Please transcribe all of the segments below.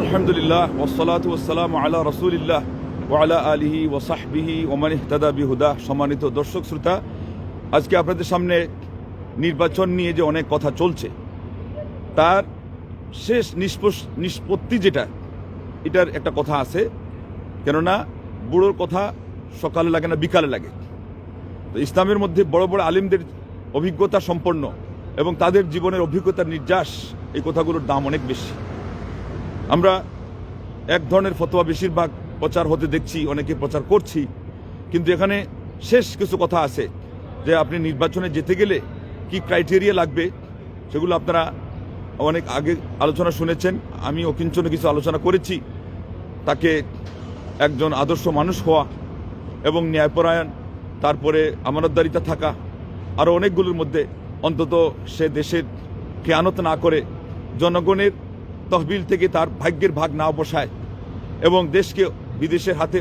আলহামদুলিল্লাহ ওসলাত ওসালাম আলা রসুলিল্লাহ ওয়ালা আলিহি ওসাহবিহি ওমান ইহতাদা বিহুদা। সম্মানিত দর্শক শ্রোতা, আজকে আপনাদের সামনে নির্বাচন নিয়ে যে অনেক কথা চলছে, তার শেষ নিষ্পত্তি যেটা, এটার একটা কথা আছে। কেননা, বুড়োর কথা সকালে লাগে না, বিকালে লাগে। তো ইসলামের মধ্যে বড় বড় আলিমদের অভিজ্ঞতা সম্পন্ন এবং তাদের জীবনের অভিজ্ঞতার নির্যাস, এই কথাগুলোর দাম অনেক বেশি। আমরা এক ধরনের ফতোয়া বেশিরভাগ প্রচার হতে দেখছি, অনেকে প্রচার করছি, কিন্তু এখানে শেষ কিছু কথা আছে যে আপনি নির্বাচনে যেতে গেলে কি ক্রাইটেরিয়া লাগবে সেগুলো আপনারা অনেক আগে আলোচনা শুনেছেন, আমি অকিঞ্চনে কিছু আলোচনা করেছি, তাকে একজন আদর্শ মানুষ হওয়া এবং ন্যায়পরায়ণ, তারপরে আমানতদারিতা থাকা আরও অনেকগুলোর মধ্যে অন্তত সে দেশের খেয়ানত না করে জনগণের তহবিল থেকে তার ভাগ্যের ভাগ না বসায় এবং দেশকে বিদেশের হাতে,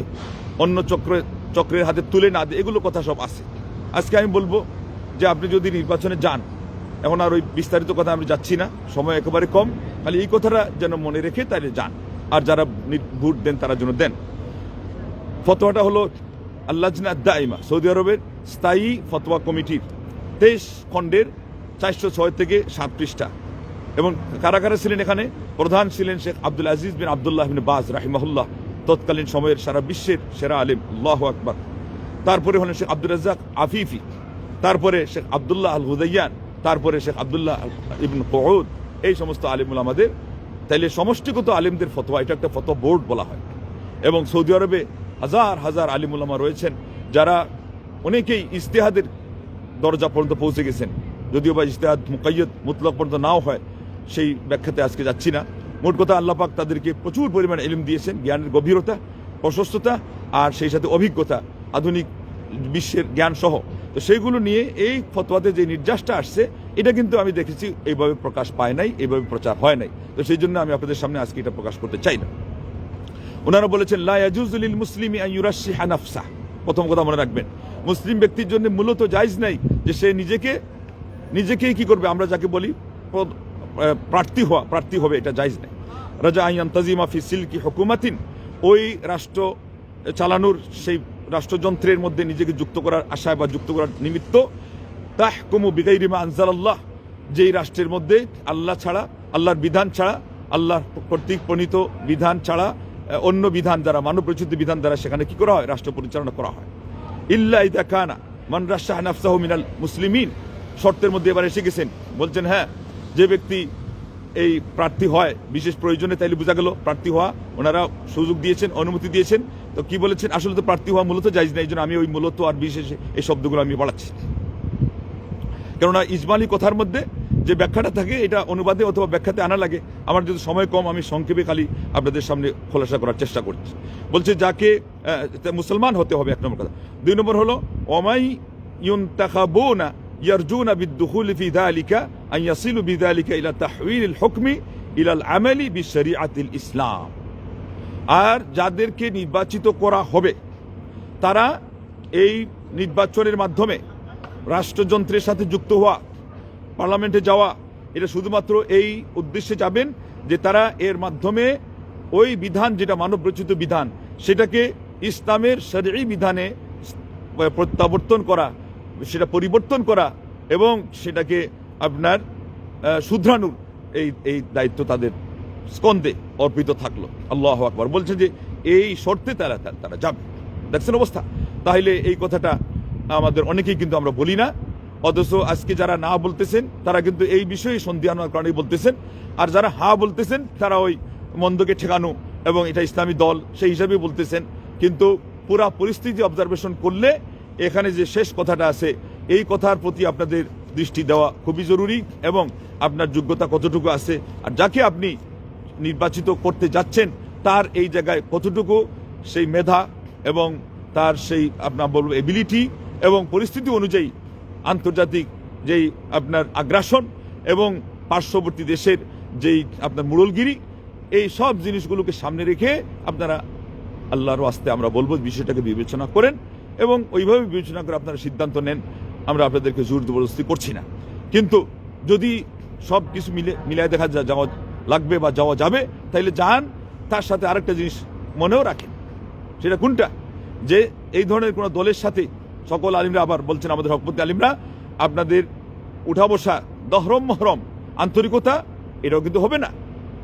অন্য চক্র, চক্রের হাতে তুলে না দেয়, এগুলো কথা সব আছে। আজকে আমি বলব যে আপনি যদি নির্বাচনে যান, এখন আর ওই বিস্তারিত কথা আমি যাচ্ছি না, সময় একেবারে কম, খালি এই কথাটা যেন মনে রেখে তাহলে যান। আর যারা ভোট দেন তারা যেন দেন। ফতোয়াটা হলো আল্লাজনা দাইমা, সৌদি আরবের স্থায়ী ফতোয়া কমিটির তেইশ খণ্ডের চারশো ছয় থেকে সাত পৃষ্ঠা এবং কারা কারা ছিলেন এখানে প্রধান ছিলেন শেখ আব্দুল আজিজ বিন আবদুল্লাহ বিন বাজ রাহিমাহুল্লাহ। তৎকালীন সময়ের সারা বিশ্বের সেরা আলিম, আল্লাহ আকবর। তারপরে হলেন শেখ আব্দুল রাজ্জাক আফিফি। তারপরে শেখ আবদুল্লাহ আল হুদাইয়ান তারপরে শেখ আবদুল্লাহ ইবন কৌদ এই সমস্ত আলিমুল আমাদের। তাইলে সমষ্টিগত আলিমদের ফতোয়া, এটা একটা ফতোয়া বোর্ড বলা হয়। এবং সৌদি আরবে হাজার হাজার আলিমুলামা রয়েছেন, যারা অনেকেই ইস্তেহাদের দরজা পর্যন্ত পৌঁছে গেছেন। যদিও বা ইস্তেহাদ মুকাইয়ত মুতলক পর্যন্ত নাও হয় সেই ব্যাখ্যাতে আজকে যাচ্ছি না। মোট কথা আল্লাহ পাক তাদেরকে প্রচুর পরিমাণে এলিম দিয়েছেন, জ্ঞানের গভীরতা, প্রশস্ততা আর সেই সাথে অভিজ্ঞতা, আধুনিক বিশ্বের জ্ঞান সহ। তো সেইগুলো নিয়ে এই ফতোয়াতে যে নির্যাসটা আসছে, এটা কিন্তু আমি দেখেছি, এইভাবে প্রকাশ পায় নাই, এইভাবে প্রচার হয় নাই। তো সেই জন্য আমি আপনাদের সামনে আজকে এটা প্রকাশ করতে চাই না। ওনারা বলেছেন লায়াজুজুলিল মুসলিমি আইয়ুরাশিহা নাফসা। প্রথম কথা মনে রাখবেন, মুসলিম ব্যক্তির জন্য মূলত জায়জ নাই যে সে নিজেকে, নিজেকেই কি করবে? আমরা যাকে বলি প্রার্থী হওয়া, প্রার্থী হবে, এটা জায়জ নেই। রাজা আইয়ান তাজিমা ফি সিলকি হুকুমাতিন, ওই রাষ্ট্র চালানোর সেই রাষ্ট্রযন্ত্রের মধ্যে নিজেকে যুক্ত করার আশায় বা যুক্ত করার নিমিত্ত তাহ তাহকুমু বিগাইরিমা আনজালাল্লাহ, যেই রাষ্ট্রের মধ্যে আল্লাহ ছাড়া, আল্লাহর বিধান ছাড়া, আল্লাহর কর্তৃক প্রণীত বিধান ছাড়া অন্য বিধান দ্বারা, মানব রচিত বিধান দ্বারা সেখানে কি করা হয়? রাষ্ট্র পরিচালনা করা হয়। ইল্লা ইদা কানা, মান রাশাহ নাফসাহু মিনাল মুসলিমিন, শর্তের মধ্যে এবার এসে গেছেন, বলছেন হ্যাঁ যে ব্যক্তি এই প্রার্থী হয়, বিশেষ প্রয়োজনে তাইলে বোঝা গেল প্রার্থী হওয়া, ওনারা সুযোগ দিয়েছেন, অনুমতি দিয়েছেন। তো কি বলেছেন? আসলে তো প্রার্থী হওয়া মূলত যাইজ না, এই জন্য আমি ওই মূলত আর বিশেষ এই শব্দগুলো আমি বাড়াচ্ছি। কেননা ইজমালি কথার মধ্যে যে ব্যাখ্যাটা থাকে, এটা অনুবাদে অথবা ব্যাখ্যাতে আনা লাগে। আমার যদি সময় কম, আমি সংক্ষেপে খালি আপনাদের সামনে খোলাসা করার চেষ্টা করছি। বলছে, যাকে মুসলমান হতে হবে, এক নম্বর কথা। দুই নম্বর হলো, ওমাই ইউনতাখাবুনা ইয়ারজুনা বিদ্দুখুল ফি যালিকা আন ইয়াসিলু বিযালিকা ইলা তাহওয়িল হুকমি ইলা আল আমালি বিশরিআতিল ইসলাম আর যাদেরকে নির্বাচিত করা হবে, তারা এই নির্বাচনের মাধ্যমে রাষ্ট্রযন্ত্রের সাথে যুক্ত হওয়া, পার্লামেন্টে যাওয়া এটা শুধুমাত্র এই উদ্দেশ্যে যাবেন যে তারা এর মাধ্যমে ওই বিধান যেটা মানব রচিত বিধান, সেটাকে ইসলামের শরী বিধানে প্রত্যাবর্তন করা সেটা পরিবর্তন করা এবং সেটাকে আপনার শুধরানোর এই এই দায়িত্ব তাদের স্কন্দে অর্পিত থাকল। আল্লাহ আকবর। বলছে যে, এই শর্তে তারা, তারা- যাবে। দেখছেন অবস্থা? তাহলে এই কথাটা আমাদের অনেকেই কিন্তু আমরা বলি না। অথচ আজকে যারা না বলতেছেন, তারা কিন্তু এই বিষয়ে সন্ধি আনার কারণেই বলতেছেন। আর যারা হা বলতেছেন, তারা ওই মন্দকে ঠেকানো এবং এটা ইসলামী দল সেই হিসাবে বলতেছেন। কিন্তু পুরা পরিস্থিতি অবজারভেশন করলে এখানে যে শেষ কথাটা আছে, এই কথার প্রতি আপনাদের দৃষ্টি দেওয়া খুবই জরুরি এবং আপনার যোগ্যতা কতটুকু আছে আর যাকে আপনি নির্বাচিত করতে যাচ্ছেন, তার এই জায়গায় কতটুকু সেই মেধা এবং তার সেই, আপনার বলব এবিলিটি এবং পরিস্থিতি অনুযায়ী আন্তর্জাতিক যেই আপনার আগ্রাসন এবং পার্শ্ববর্তী দেশের যেই আপনার মুরলগিরি এই সব জিনিসগুলোকে সামনে রেখে আপনারা আল্লাহর আস্তে আমরা বলব, বিষয়টাকে বিবেচনা করেন। এবং ওইভাবে বিবেচনা করে আপনারা সিদ্ধান্ত নেন, আমরা আপনাদেরকে জোর জবরদস্তি করছি না। কিন্তু যদি সব কিছু মিলে মিলাই দেখা যাওয়া লাগবে বা যাওয়া যাবে, তাইলে যান, তার সাথে আরেকটা জিনিস মনেও রাখেন। সেটা কোনটা? যে এই ধরনের কোনো দলের সাথে সকল আলিমরা আবার বলছেন আমাদের হকপতি আলিমরা, আপনাদের উঠা বসা দহরম মহরম আন্তরিকতা, এটাও কিন্তু হবে না।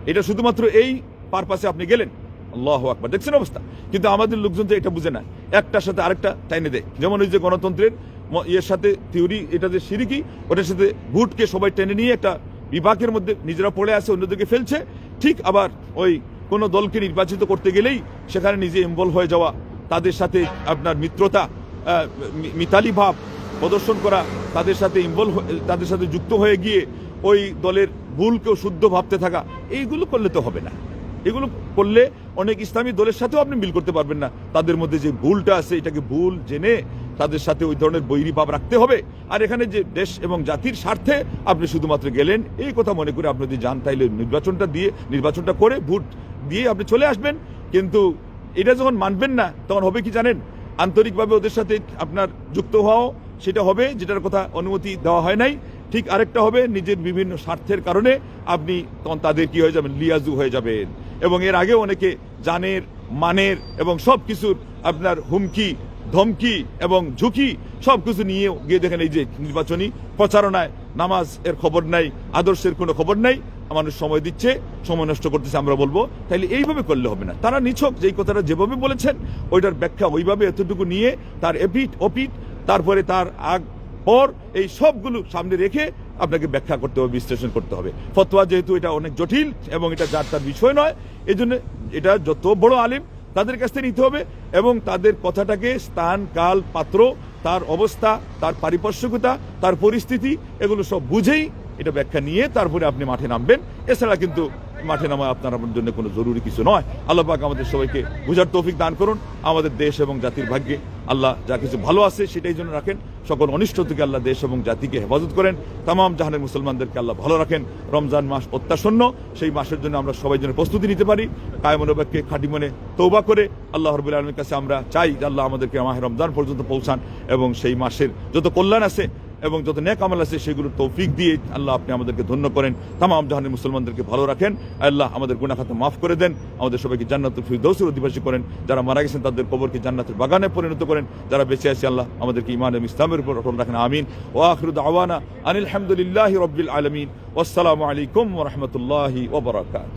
এটা শুধুমাত্র এই পারপাসে আপনি গেলেন। আল্লাহ আকবার। দেখছেন অবস্থা? কিন্তু আমাদের লোকজন যে এটা বুঝে না, একটার সাথে আরেকটা টাইনে দেয়। যেমন ওই যে গণতন্ত্রের ইয়ের সাথে থিওরি এটা যে সিরিকি, ওটার সাথে ভোটকে সবাই টেনে নিয়ে একটা বিভাগের মধ্যে নিজেরা পড়ে আছে অন্যদিকে ফেলছে। ঠিক আবার ওই কোনো দলকে নির্বাচিত করতে গেলেই সেখানে নিজে ইনভলভ হয়ে যাওয়া, তাদের সাথে আপনার মিত্রতা মিতালি ভাব প্রদর্শন করা, তাদের সাথে ইনভলভ তাদের সাথে যুক্ত হয়ে গিয়ে ওই দলের ভুলকেও শুদ্ধ ভাবতে থাকা, এইগুলো করলে তো হবে না। এগুলো করলে অনেক ইসলামী দলের সাথেও আপনি মিল করতে পারবেন না। তাদের মধ্যে যে ভুলটা আছে, এটাকে ভুল জেনে তাদের সাথে ওই ধরনের বৈরী ভাব রাখতে হবে। আর এখানে যে দেশ এবং জাতির স্বার্থে আপনি শুধুমাত্র গেলেন, এই কথা মনে করে আপনি যদি যান, তাইলে নির্বাচনটা দিয়ে, নির্বাচনটা করে ভোট দিয়ে আপনি চলে আসবেন। কিন্তু এটা যখন মানবেন না, তখন হবে কি জানেন? আন্তরিকভাবে ওদের সাথে আপনার যুক্ত হওয়াও, সেটা হবে, যেটার কথা অনুমতি দেওয়া হয় নাই। ঠিক আরেকটা হবে, নিজের বিভিন্ন স্বার্থের কারণে আপনি তখন তাদের কি হয়ে যাবেন? লিয়াজু হয়ে যাবেন। এবং এর আগে অনেকে জানের, মানের এবং সব কিছুর আপনার হুমকি, ধমকি এবং ঝুঁকি সব কিছু নিয়ে গিয়ে দেখেন এই যে নির্বাচনী প্রচারণায় নামাজ এর খবর নাই, আদর্শের কোনো খবর নাই, মানুষ সময় দিচ্ছে, সময় নষ্ট করতেছে আমরা বলব, তাইলে এইভাবে করলে হবে না। তারা নিছক যেই কথাটা যেভাবে বলেছেন, ওইটার ব্যাখ্যা ওইভাবে এতটুকু নিয়ে তার এপিট ওপিট তারপরে তার আগ, পর এই সবগুলো সামনে রেখে আপনাকে ব্যাখ্যা করতে হবে, বিশ্লেষণ করতে হবে। ফতোয়া যেহেতু এটা অনেক জটিল এবং এটা যার তার বিষয় নয় এই জন্য এটা যত বড় আলিম তাদের কাছ থেকে নিতে হবে এবং তাদের কথাটাকে স্থান, কাল, পাত্র, তার অবস্থা, তার পারিপার্শ্বিকতা, তার পরিস্থিতি, এগুলো সব বুঝেই এটা ব্যাখ্যা নিয়ে তারপরে আপনি মাঠে নামবেন। এছাড়া কিন্তু মাঠে নামা আপনার আপনার জন্য কোনো জরুরি কিছু নয়। আল্লাহ পাক আমাদের সবাইকে বুঝার তৌফিক দান করুন। আমাদের দেশ এবং জাতির ভাগ্যে আল্লাহ যা কিছু ভালো আছে সেটাই জন্য রাখেন। সকল অনিষ্ট থেকে আল্লাহ দেশ এবং জাতিকে হেফাজত করেন। তামাম জাহানের মুসলমানদেরকে আল্লাহ ভালো রাখেন। রমজান মাস অত্যাসন্ন। সেই মাসের জন্য আমরা সবাই জন্য প্রস্তুতি নিতে পারি। কায়মনোবাক্যে খাঁটি মনে তৌবা করে আল্লাহ রবুল আলমের কাছে আমরা চাই যে আল্লাহ আমাদেরকে মাহে রমজান পর্যন্ত পৌঁছান এবং সেই মাসের যত কল্যাণ আছে এবং যত ন্যাক আমল আছে, সেগুলোর তৌফিক দিয়ে আল্লাহ আপনি আমাদেরকে ধন্য করেন। তামাম জাহানের মুসলমানদেরকে ভালো রাখেন। আল্লাহ আমাদের গুণাখাতে মাফ করে দেন। আমাদের সবাইকে জান্নাতুল ফিরদৌসের অধিবাসী করেন। যারা মারা গেছেন, তাদের কবরকে জান্নাতের বাগানে পরিণত করেন। যারা বেঁচে আছে, আল্লাহ আমাদেরকে ইমান ইসলামের উপর অটল রাখেন। আমিন। ও আখরুদ আওয়ানা আনিল হামদুলিল্লাহ রবিল আলমিন। আসসালামু আলাইকুম ওরহমতুল্লাহি ওবরাকাত